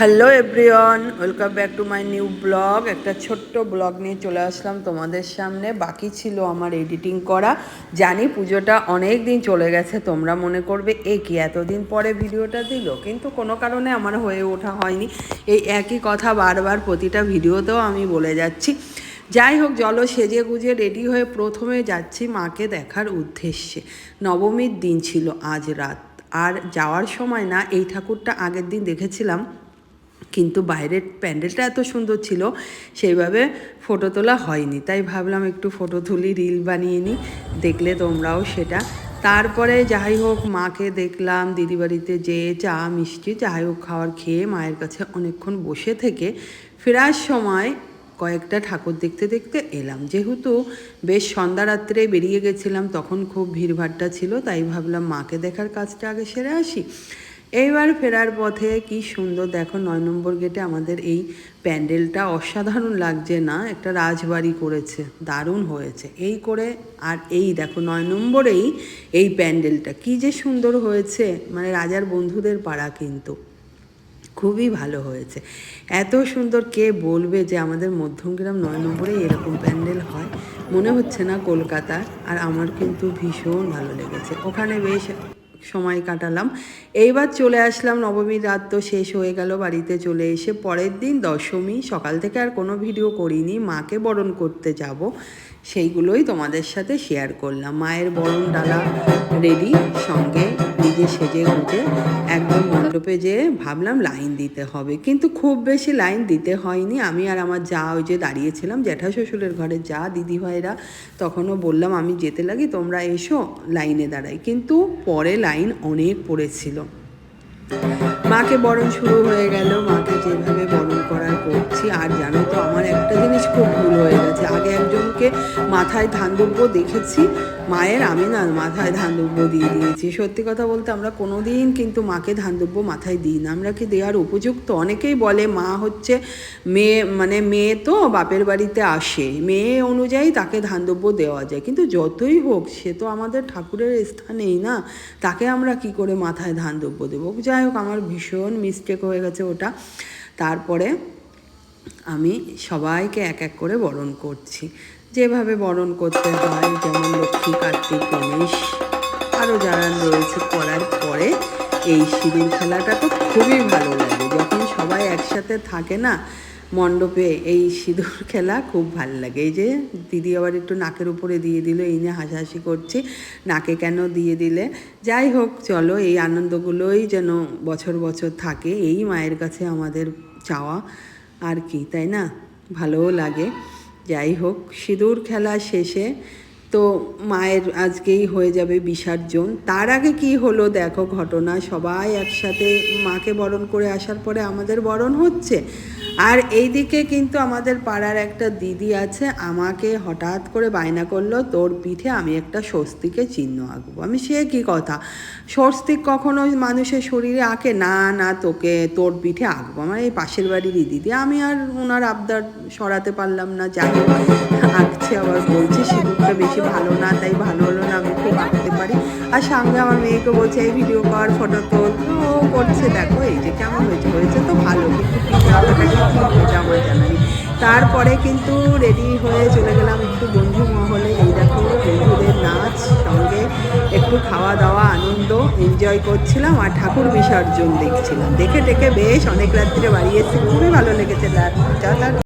Hello everyone welcome back to my new blog একটা ছোট্ট blog নিয়ে চলে আসলাম তোমাদের সামনে। বাকি ছিল আমার এডিটিং করা। জানি পুজোটা অনেক দিন চলে গেছে। তোমরা মনে করবে, এ কি এতদিন পরে ভিডিওটা দিল? কিন্তু কোনো কারণে আমার হয়ে ওঠা হয়নি। এই একই কথা বারবার প্রতিটা ভিডিওতেও আমি বলে যাচ্ছি। যাই হোক জল সেজে গুজে রেডি হয়ে প্রথমে যাচ্ছি মাকে দেখার উদ্দেশ্যে। নবমীর দিন ছিল আজ রাত। আর যাওয়ার সময় না, এই ঠাকুরটা আগের দিন দেখেছিলাম। কিন্তু বাইরের প্যান্ডেলটা এত সুন্দর ছিল, সেইভাবে ফটো তোলা হয়নি। তাই ভাবলাম একটু ফটো তুলি, রিল বানিয়ে নিই, দেখলে তোমরাও সেটা। তারপরে যাই হোক, মাকে দেখলাম দিদি বাড়িতে যেয়ে চা, মিষ্টি, যাই হোক খাওয়ার খেয়ে মায়ের কাছে অনেকক্ষণ বসে থেকে ফেরার সময় কয়েকটা ঠাকুর দেখতে দেখতে এলাম। যেহেতু বেশ সন্ধ্যা রাত্রে বেরিয়ে গেছিলাম, তখন খুব ভিড়ভাট্টা ছিল, তাই ভাবলাম মাকে দেখার কাজটা আগে সেরে আসি। এইবার ফেরার পথে কি সুন্দর, দেখো নয় নম্বর গেটে আমাদের এই প্যান্ডেলটা অসাধারণ লাগছে না, একটা রাজবাড়ি করেছে, দারুণ হয়েছে। এই করে আর এই দেখো নয় নম্বরেই এই প্যান্ডেলটা, কি যে সুন্দর হয়েছে মানে রাজার বন্ধুদের পাড়া কিন্তু। খুবই ভালো হয়েছে। এত সুন্দর কে বলবে যে আমাদের মধ্যমগ্রাম নয় নম্বরে এরকম প্যান্ডেল হয়? মনে হচ্ছে না কলকাতার, আর আমার কিন্তু ভীষণ ভালো লেগেছে। ওখানে বেশ সময় কাটালাম। এইবার চলে আসলাম, নবমীর রাত তো শেষ হয়ে গেল, বাড়িতে চলে এসে পরের দিন দশমী, সকাল থেকে আর কোনো ভিডিও করিনি, মাকে বরণ করতে যাব। সেইগুলোই তোমাদের সাথে শেয়ার করলাম। মায়ের বরণ ডালা রেডি সঙ্গে নিজে সেজে গুজে একদম মণ্ডপে যেয়ে ভাবলাম লাইন দিতে হবে। কিন্তু খুব বেশি লাইন দিতে হয়নি। আমি আর আমার যা ওই যে দাঁড়িয়েছিলাম জ্যাঠা শ্বশুরের ঘরে যা দিদিভাইরা তখনও বললাম, আমি যেতে লাগি, তোমরা এসো লাইনে দাঁড়াই। কিন্তু পরে লাইন অনেক পড়েছিল। মাকে বরণ শুরু হয়ে গেল। মাকে যেভাবে বরণ করার করছি, আর জানো তো আমার একটা জিনিস খুব ভুল হয়ে গেছে। আগে একজনকে মাথায় ধান দেখেছি, মায়ের, আমি না মাথায় ধান দুব্য দিয়ে দিয়েছি। সত্যি কথা বলতে আমরা কোনো দিন কিন্তু মাকে ধান মাথায় দিই না। আমরা কি দেওয়ার উপযুক্ত? অনেকেই বলে মা হচ্ছে মেয়ে মানে মেয়ে তো বাপের বাড়িতে আসে, মেয়ে অনুযায়ী তাকে ধান দেওয়া যায়। কিন্তু যতই হোক, সে তো আমাদের ঠাকুরের স্থানেই না। তাকে আমরা কি করে মাথায় ধান দুব্য দেবো? যাই হোক, আমার ভীষণ মিস্টেক হয়ে গেছে ওটা। তারপরে আমি সবাইকে এক এক করে বরণ করছি। যেভাবে বরণ করতে হয়, যেমন লক্ষ্মী, কার্তিক গণেশ আরও যারা রয়েছে করার পরে এই সিঁদুর খেলাটা তো খুবই ভালো লাগে। যখন সবাই একসাথে থাকে না, মণ্ডপে এই সিঁদুর খেলা খুব ভালো লাগে। এই যে দিদি আবার একটু নাকের উপরে দিয়ে দিল, এই নিয়ে হাসাহাসি করছি। নাকে কেন দিয়ে দিলে? যাই হোক, চলো এই আনন্দগুলোই যেন বছর বছর থাকে। এই মায়ের কাছে আমাদের চাওয়া। আর কি, তাই না? ভালোও লাগে। যাই হোক, সিঁদুর খেলা শেষে তো মায়ের আজকেই হয়ে যাবে বিসর্জন। তার আগে কি হলো দেখো ঘটনা, সবাই একসাথে মাকে বরণ করে আসার পরে আমাদের বরণ হচ্ছে। আর এইদিকে কিন্তু আমাদের পাড়ার একটা দিদি আছে, আমাকে হঠাৎ করে বায়না করল, তোর পিঠে আমি একটা স্বস্তিকে চিহ্ন আঁকবো। আমি, সে কি কথা? স্বস্তিক কখনো মানুষের শরীরে আঁকে? না না, তোকে, তোর পিঠে আঁকবো, আমার এই পাশের বাড়িরই দিদি। আমি আর ওনার আবদার সরাতে পারলাম না, যাই আঁকছে আবার, বলছে সিঁদুরটা বেশি ভালো না, তাই ভালো হলো না, আমি খুব আর সঙ্গে আমার মেয়েকে বলছে, এই ভিডিও কর ফটো তোল। ও করছে, দেখো, এই যে কেমন হয়েছে হয়েছে তো ভালো, কিন্তু আমার জানা তারপরে কিন্তু রেডি হয়ে চলে গেলাম একটু বন্ধু মহলে। এই দেখো, বন্ধুদের নাচ, সঙ্গে একটু খাওয়া দাওয়া, আনন্দ এনজয় করছিলাম আর ঠাকুর বিসর্জন দেখছিলাম। দেখে টেকে বেশ অনেক রাত্রে বাড়ি এসেছি খুবই ভালো লেগেছে। যা